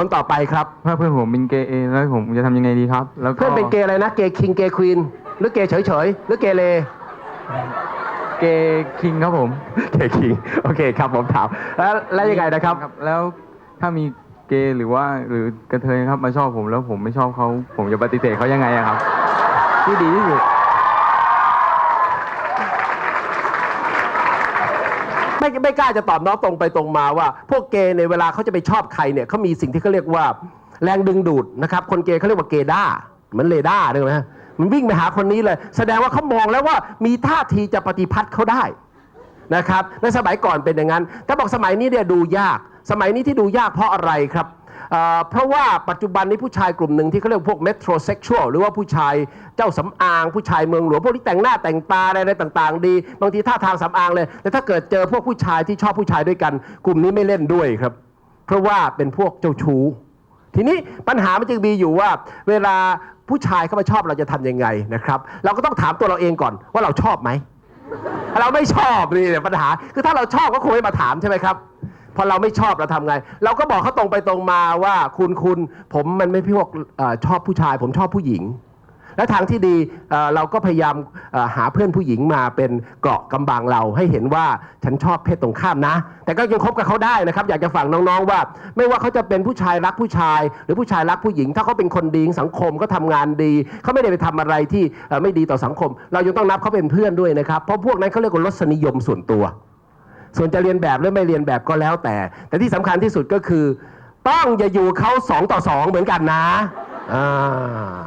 คนต่อไปครับ ถ้าเพื่อนผมเป็นเกย์เองแล้วผมจะทำยังไงดีครับ แล้วก็เพื่อนเป็นเกย์อะไรนะ เกย์คิง เกย์ควีน หรือเกย์เฉยๆหรือเกย์เล เกย์คิงครับผมเกย์คิง โอเคครับผมถาม แล้วแล้วยังไงนะครับ แล้วถ้ามีเกย์หรือว่าหรือกระเทยครับมาชอบผมแล้วผมไม่ชอบเขาผมจะปฏิเสธเขายังไงอะครับ ที่ดีที่สุด ไม่ไม่กล้าจะตอบน้องตรงไปตรงมาว่า พวกเกย์ในเวลาเขาจะไปชอบใครเนี่ยเขามีสิ่งที่เขาเรียกว่าแรงดึงดูดนะครับคนเกย์เขาเรียกว่าเกด้าเหมือนเรดาร์เลยนะมันวิ่งไปหาคนนี้เลย แสดงว่าเขามองแล้วว่ามีท่าทีจะปฏิพัทธ์เขาได้นะครับในสมัยก่อนเป็นอย่างนั้น ถ้าบอกสมัยนี้เนี่ยดูยาก สมัยนี้ที่ดูยากเพราะอะไรครับ เพราะว่าปัจจุบันนี้ผู้ชายกลุ่มหนึ่งที่เขาเรียกพวกเมโทรเซ็กชวลหรือว่าผู้ชายเจ้าสำอาง ผู้ชายเมืองหลวงพวกที่แต่งหน้าแต่งตาอะไรต่างๆ ดี บางทีท่าทางสำอางเลย แต่ถ้าเกิดเจอพวกผู้ชายที่ชอบผู้ชายด้วยกัน กลุ่มนี้ไม่เล่นด้วยครับ เพราะว่าเป็นพวกเจ้าชู้ ทีนี้ปัญหามันจึงมีอยู่ว่า เวลาผู้ชายเข้ามาชอบเราจะทำยังไงนะครับ เราก็ต้องถามตัวเราเองก่อนว่าเราชอบไหมเราไม่ชอบนี่ปัญหา คือถ้าเราชอบก็คงไม่มาถามใช่ไหมครับ อเราไม่ชอบเราทำไง เราก็บอกเขาตรงไปตรงมาว่าคุณคุณผมมันไม่พี่พวกอชอบผู้ชาย ผมชอบผู้หญิง และทางที่ดีเราก็พยายามหาเพื่อนผู้หญิงมาเป็นเกราะกำบังเราให้เห็นว่าฉันชอบเพศตรงข้ามนะ แต่ก็ยังคบกับเขาได้นะครับ อยากจะฝากน้องๆว่า ไม่ว่าเขาจะเป็นผู้ชายรักผู้ชาย หรือผู้ชายรักผู้หญิง ถ้าเขาเป็นคนดีสังคมก็ทำงานดีเขาไม่ได้ไปทำอะไรที่ไม่ดีต่อสังคม เรายังต้องนับเขาเป็นเพื่อนด้วยนะครับเพราะพวกนั้นเขาเรียกว่ารสนิยมส่วนตัว ส่วนจะเรียนแบบหรือไม่เรียนแบบก็แล้วแต่ แต่ที่สำคัญที่สุดก็คือ ต้องอย่าอยู่เขาสองต่อสองเหมือนกันนะอ่า